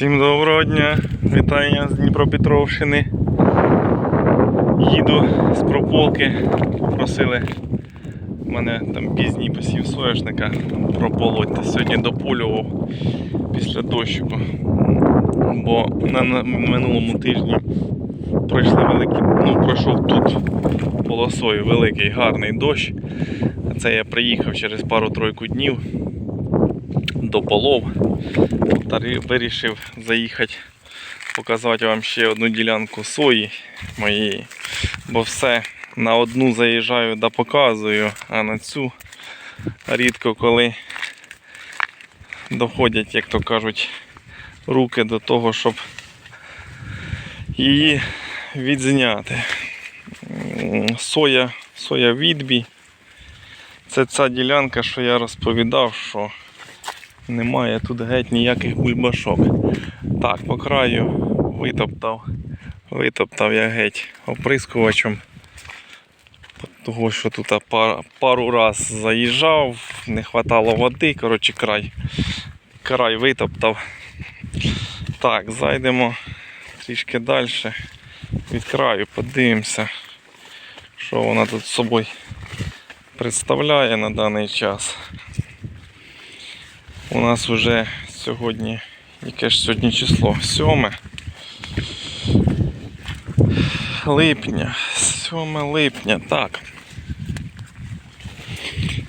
Всім доброго дня, вітання з Дніпропетровщини. Їду з прополки. Попросили мене там пізній посів соняшника прополоть. Сьогодні дополював після дощику. Бо на, минулому тижні пройшли великі, ну пройшов тут полосою великий гарний дощ. Це я приїхав через пару-тройку днів до полов вирішив заїхати показати вам ще одну ділянку сої моєї. Бо все на одну заїжджаю да показую, а на цю рідко коли доходять, як то кажуть, руки до того, щоб її відзняти. Соя, соя відбій. Це ця ділянка, що я розповідав, що немає тут геть ніяких бульбашок. Так, по краю витоптав. Витоптав я геть оприскувачем. Того, що тут пар, пару раз заїжджав, не хватало води, коротше край. Край витоптав. Так, зайдемо трішки далі. Від краю подивимося, що вона тут собою представляє на даний час. У нас вже сьогодні, яке ж сьогодні число? 7 липня. 7 липня, так.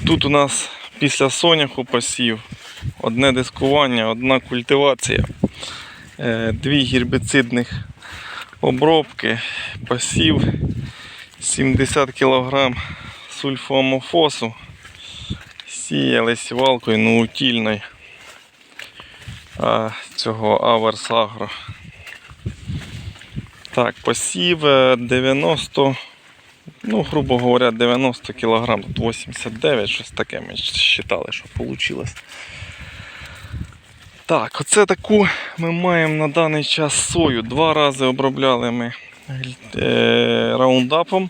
Тут у нас після соняху посів одне дискування, одна культивація, е, дві гербіцидних обробки, посів 70 кг сульфоамофосу сіяли сівалкою наутільною цього Аверс Агро. Так, посів е, 90, ну, грубо говоря, 90 кг, тут 89, щось таке ми считали, що вийшло. Так, оце таку ми маємо на даний час сою. Два рази обробляли ми е, раундапом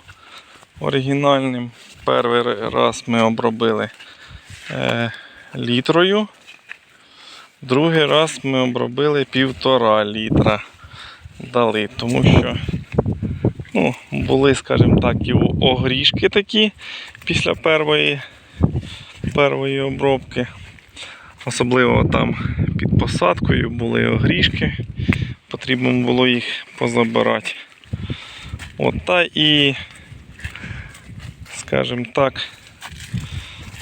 оригінальним. Перший раз ми обробили е, літрою. Другий раз ми обробили півтора літра дали, тому що ну, були, скажімо так, і огрішки такі після першої, першої обробки. Особливо там під посадкою були огрішки, потрібно було їх позабирати. От та і, скажімо так,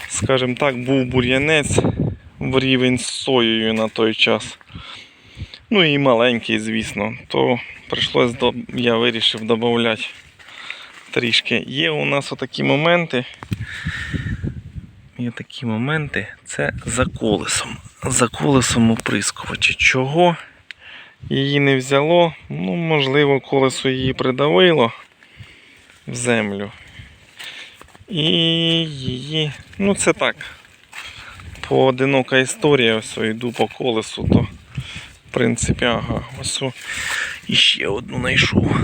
скажімо так, був бур'янець в рівень з соєю на той час. Ну і маленький, звісно, то прийшлось я вирішив додати трішки. Є у нас отакі моменти. Є такі моменти, це за колесом. За колесом оприскувача. Чого її не взяло? Ну, можливо, колесо її придавило в землю. І її, ну це так, поодинока історія, ось йду по колесу, то в принципі, ага, ось іще одну знайшов.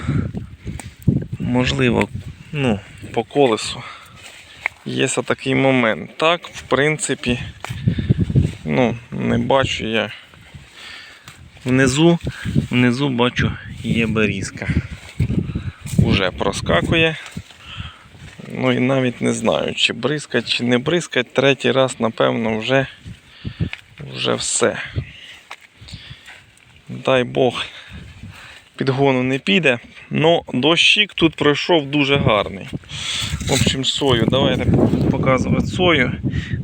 Можливо, ну, по колесу. Є такий момент. Так, в принципі, ну, не бачу я. Внизу, внизу бачу є берізка. Уже проскакує. Ну і навіть не знаю, чи бризкать, чи не бризкать. Третій раз, напевно, вже, вже все. Дай Бог, підгону не піде. Ну, дощик тут пройшов дуже гарний. В общем, сою. Давайте показувати сою.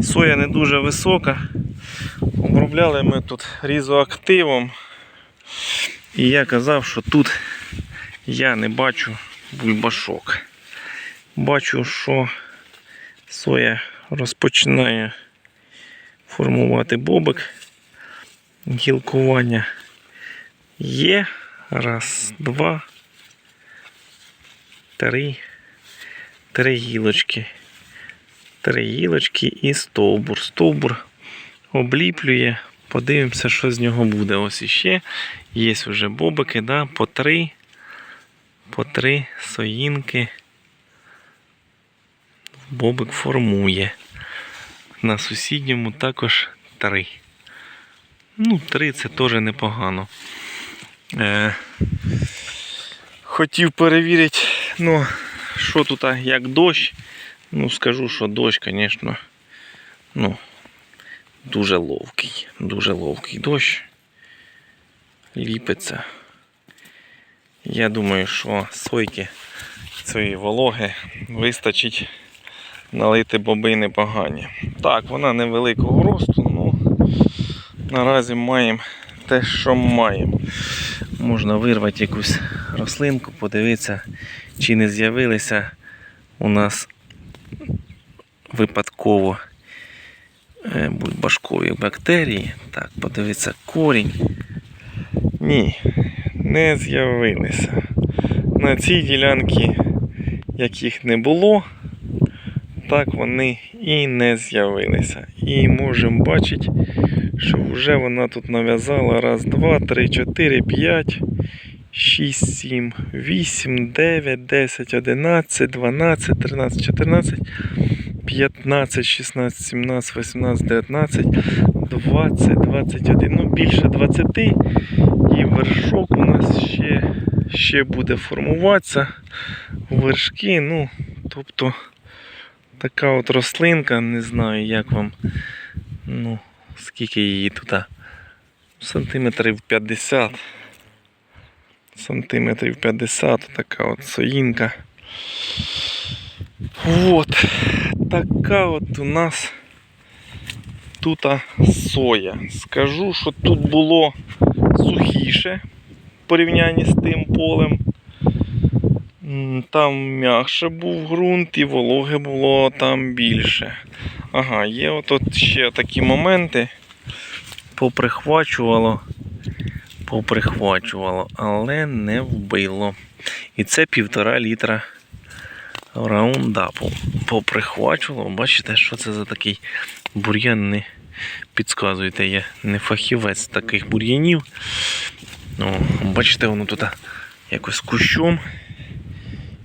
Соя не дуже висока. Обробляли ми тут різоактивом. І я казав, що тут я не бачу бульбашок. Бачу, що соя розпочинає формувати бобик. Гілкування є. Раз, два, три. Три гілочки. Три гілочки і стовбур. Стовбур обліплює. Подивимося, що з нього буде. Ось іще. Є вже бобики, да? по три. По три соїнки. Бобик формує. На сусідньому також три. Ну, 3 це теж непогано. Е, хотів перевірити, ну, що тут, як дощ. Ну, скажу, що дощ, звісно, ну, дуже ловкий. Дуже ловкий дощ. Ліпиться. Я думаю, що сойки цієї вологи вистачить налити боби непогані. Так, вона невеликого росту, ну наразі маємо те, що маємо. Можна вирвати якусь рослинку, подивитися, чи не з'явилися у нас випадково е, бульбашкові бактерії. Так, подивитися корінь. Ні, не з'явилися. На цій ділянці, як їх не було, так вони і не з'явилися. І можемо бачити, що вже вона тут нав'язала раз, два, три, чотири, п'ять, шість, сім, вісім, дев'ять, десять, одинадцять, дванадцять, тринадцять, чотирнадцять, п'ятнадцять, шістнадцять, сімнадцять, вісімнадцять, дев'ятнадцять, двадцять, двадцять один, ну більше двадцяти. І вершок у нас ще, ще буде формуватися. Вершки, ну, тобто така от рослинка, не знаю, як вам, ну, скільки її тут. Сантиметрів 50. Сантиметрів 50, така от соїнка. От, така от у нас тут соя. Скажу, що тут було сухіше в порівнянні з тим полем. Там м'якше був ґрунт і вологи було там більше. Ага, є от, от ще такі моменти. Поприхвачувало, поприхвачувало, але не вбило. І це півтора літра раундапу. Поприхвачувало. Бачите, що це за такий бур'ян не підказуєте, я не фахівець таких бур'янів. Ну, бачите, воно тут якось кущом.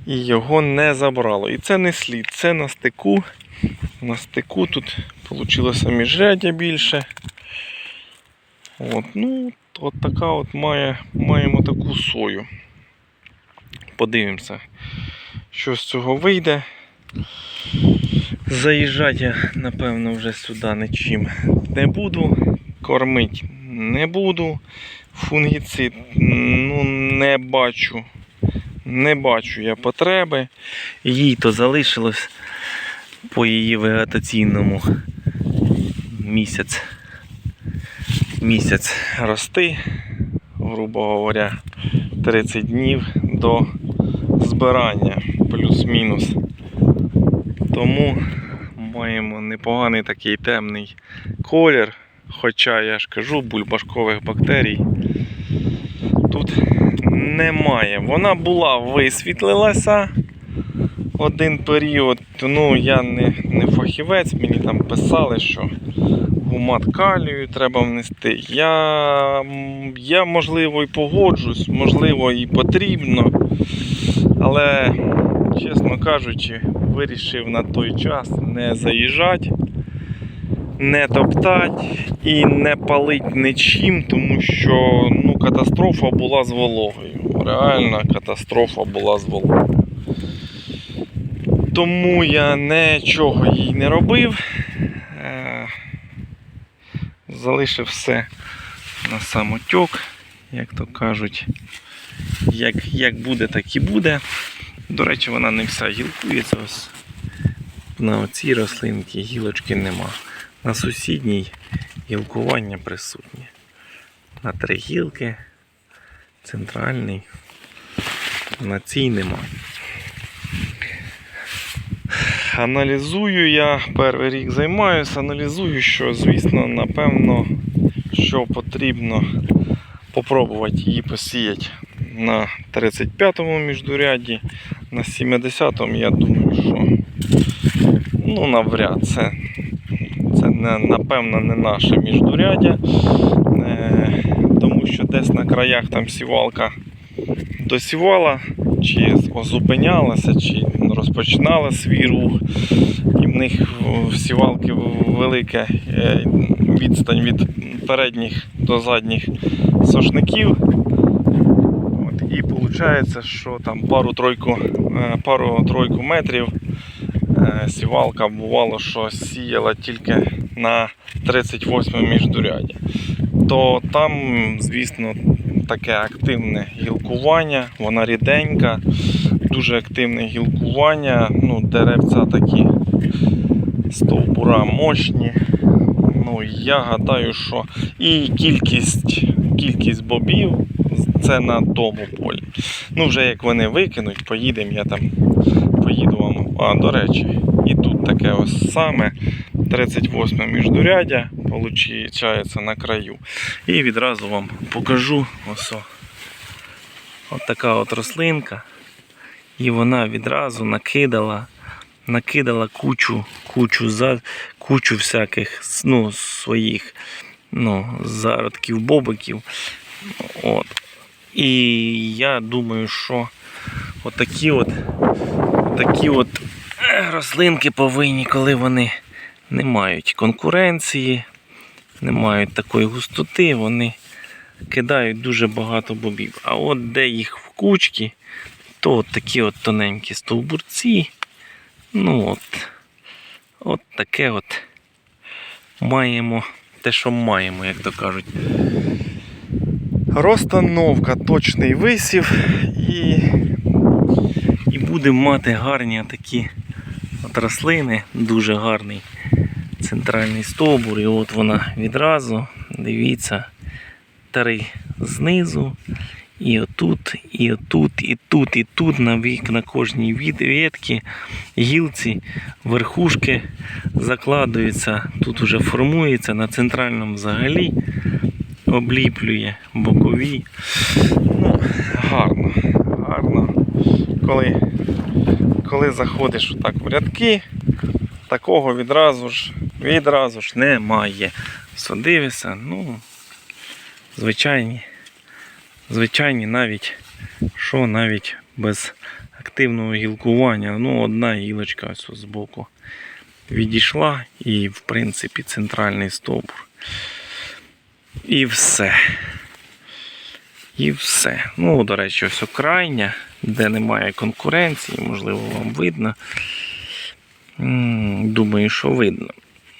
І його не забрало. І це не слід, це на стику. На стику тут вийшло міжряддя більше. От, ну, от така от має, маємо таку сою. Подивимося, що з цього вийде. Заїжджати я, напевно, вже сюди нічим не буду. Кормити не буду. Фунгіцид ну, не бачу. Не бачу я потреби. Їй то залишилось по її вегетаційному місяць. Місяць рости, грубо говоря, 30 днів до збирання, плюс-мінус. Тому маємо непоганий такий темний колір. Хоча я ж кажу, бульбашкових бактерій тут немає. Вона була висвітлилася один період. Ну, я не, не фахівець, мені там писали, що гумат калію треба внести. Я, я можливо і погоджусь, можливо і потрібно. Але, чесно кажучи, вирішив на той час не заїжджати, не топтати і не палити нічим, тому що катастрофа була з вологою. Реальна катастрофа була з вологою. Тому я нічого їй не робив. Е, Залишив все на самотьок, як то кажуть. Як, як буде, так і буде. До речі, вона не вся гілкується. Ось на оцій рослинці гілочки нема. На сусідній гілкування присутнє. На три гілки, центральний. На цій нема. Аналізую я перший рік займаюся, аналізую, що, звісно, напевно, що потрібно попробувати її посіяти на 35-му міждуряді, на 70-му, я думаю, що ну, навряд це, це не, напевно не наше міждуряддя, тому що десь на краях там сівалка досівала, чи зупинялася, чи розпочинала свій рух, і в них в сівалки велика е, відстань від передніх до задніх сошників. От, і виходить, що там пару-тройку е, пару-тройку метрів е, сівалка бувало, що сіяла тільки на 38 міждурядя. То там, звісно, таке активне гілкування, вона ріденька, дуже активне гілкування, ну, деревця такі стовбура мощні. Ну, я гадаю, що і кількість, кількість бобів це на тому полі. Ну, вже як вони викинуть, поїдемо, я там поїду вам. А, до речі, і тут таке ось саме 38 міждурядя, виходить, на краю. І відразу вам покажу ось. От така от рослинка. І вона відразу накидала, накидала кучу, кучу, за, кучу всяких ну, своїх ну, зародків, бобиків. От. І я думаю, що отакі от, такі от е, рослинки повинні, коли вони не мають конкуренції, не мають такої густоти, вони кидають дуже багато бобів. А от де їх в кучки, то от такі от тоненькі стовбурці. Ну от, от таке от маємо те, що маємо, як то кажуть. Розстановка, точний висів і, і будемо мати гарні такі от рослини, дуже гарний центральний стовбур. І от вона відразу, дивіться, три знизу, і отут, і отут, і тут, і тут на вік на кожній ветці, гілці, верхушки закладуються, тут уже формується на центральному взагалі обліплює бокові. Ну, гарно, гарно. Коли, коли заходиш отак в рядки, такого відразу ж, відразу ж немає. Все ну, звичайні, звичайні навіть, що навіть без активного гілкування, ну, одна гілочка ось з боку відійшла і, в принципі, центральний стовбур. І все. І все. Ну, до речі, ось крайня, де немає конкуренції, можливо, вам видно. Думаю, що видно.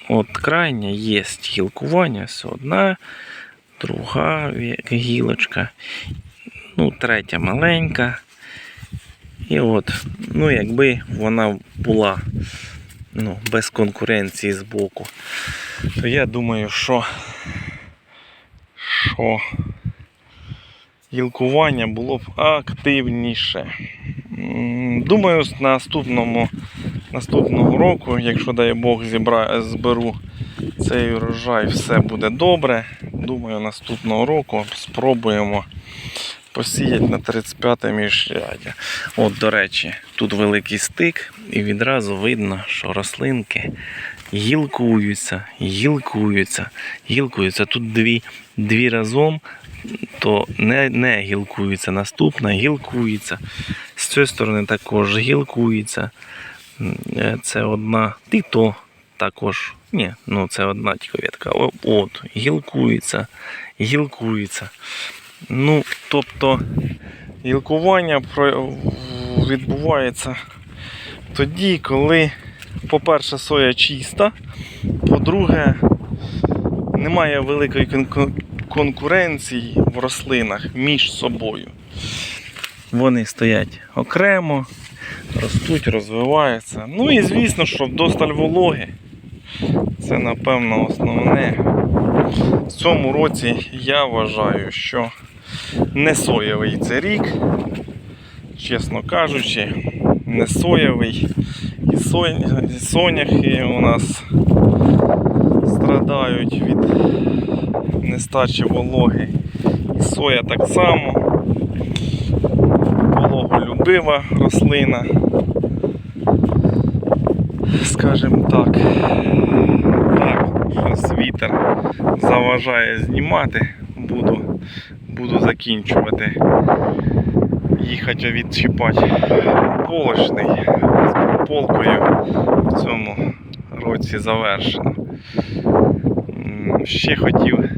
От крайня є гілкування, ось одна, друга гілочка, ну, третя маленька. І от, ну, якби вона була ну, без конкуренції з боку, то я думаю, що що гілкування було б активніше. Думаю, з наступному, наступного року, якщо дай Бог зібра, зберу цей урожай, все буде добре. Думаю, наступного року спробуємо посіяти на 35 міжряддя. От, до речі, тут великий стик, і відразу видно, що рослинки гілкуються, гілкуються, гілкуються. Тут дві, дві разом, то не, не гілкується. Наступна гілкується. З цієї сторони також гілкується. Е, Це одна. І то також. Ні, ну це одна тільки ветка. От, гілкується, гілкується. Ну, тобто, гілкування відбувається тоді, коли, по-перше, соя чиста, по-друге, немає великої конкуренції в рослинах між собою. Вони стоять окремо, ростуть, розвиваються. Ну і звісно, що вдосталь вологи. Це, напевно, основне. В цьому році я вважаю, що не соєвий це рік, чесно кажучи, не соєвий. І соняхи у нас страдають від нестачі вологи. І соя так само. Вологолюбива рослина. Скажімо так. Так, щось вітер заважає знімати. Буду, буду закінчувати. Їхати відчіпати полочний з прополкою в цьому році завершено. Ще хотів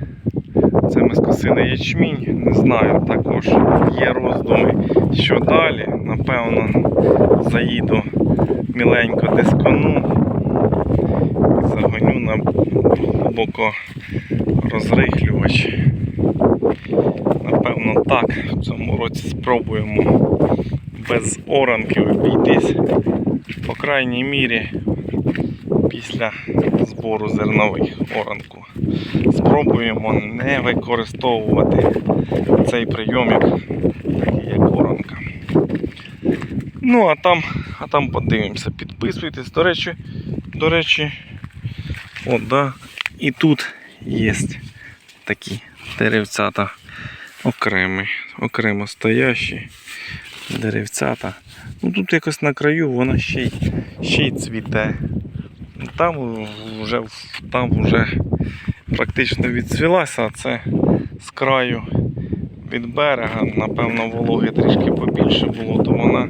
Це ми скосили ячмінь, не знаю, також є роздуми, що далі. Напевно, заїду міленько дискону загоню на глибоко розрихлювач. Напевно, так. В цьому році спробуємо без оранки обійтись. По крайній мірі після збору зернових оранку. Спробуємо не використовувати цей прийомик. Ну, а там, а там подивимося. Підписуйтесь. До речі, до речі, от, да. І тут є такі деревцята окремі, окремо стоящі деревцята. Ну тут якось на краю вона ще й, ще й цвіте. Там вже, там вже практично відцвілася, а це з краю від берега, напевно, вологи трішки побільше було, то вона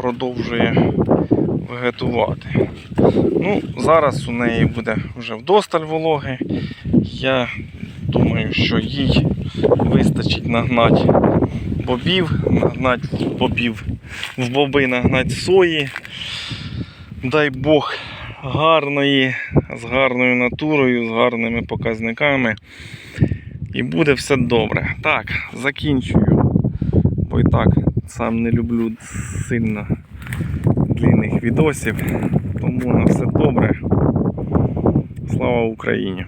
продовжує вегетувати. Ну, зараз у неї буде вже вдосталь вологи. Я думаю, що їй вистачить нагнати бобів, нагнати бобів, в боби нагнати сої. Дай Бог гарної, з гарною натурою, з гарними показниками. І буде все добре. Так, закінчую. Бо і так сам не люблю сильно длинних відосів. Тому на все добре. Слава Україні!